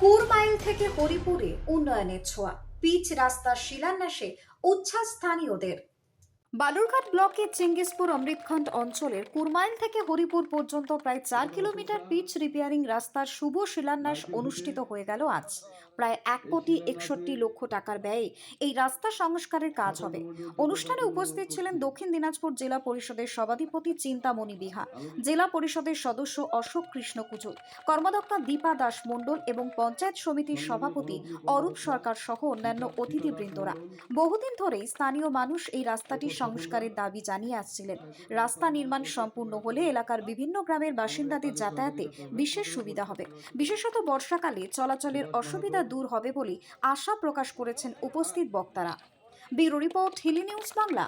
কুরমাইল থেকে হরিপুরে উন্নয়নের ছোঁয়া। পিচ রাস্তার শিলান্যাসে উচ্ছ্বাস স্থানীয়দের। বালুরঘাট ব্লকের চেঙ্গিসপুর অমৃতখণ্ড অঞ্চলের কুরমাইল থেকে হরিপুর পর্যন্ত প্রায় চার কিলোমিটার পিচ রিপেয়ারিং রাস্তার শুভ শিলান্যাস অনুষ্ঠিত হয়ে গেল আজ। প্রায় এক কোটি একষট্টি লক্ষ টাকার ব্যয়ে এই রাস্তা সংস্কারের কাজ হবে। অনুষ্ঠানে উপস্থিত ছিলেন দক্ষিণ দিনাজপুর জেলা পরিষদের সভাধিপতি চিন্তামণি বিহা জেলা পরিষদের সদস্য অশোক কৃষ্ণ কুজুর কর্মদক্ষ দীপা দাস মণ্ডল এবং পঞ্চায়েত সমিতির সভাপতি অরূপ সরকার সহ অন্যান্য অতিথিবৃন্দরা। বহুদিন ধরেই স্থানীয় মানুষ এই রাস্তাটি সংস্কারের দাবি জানিয়ে আসছিলেন। রাস্তা নির্মাণ সম্পূর্ণ হলে এলাকার বিভিন্ন গ্রামের বাসিন্দাদের যাতায়াতে বিশেষ সুবিধা হবে। বিশেষত বর্ষাকালে চলাচলের অসুবিধা দূর হবে বলে আশা প্রকাশ করেছেন উপস্থিত বক্তারা। Bureau report, Hili news Bangla.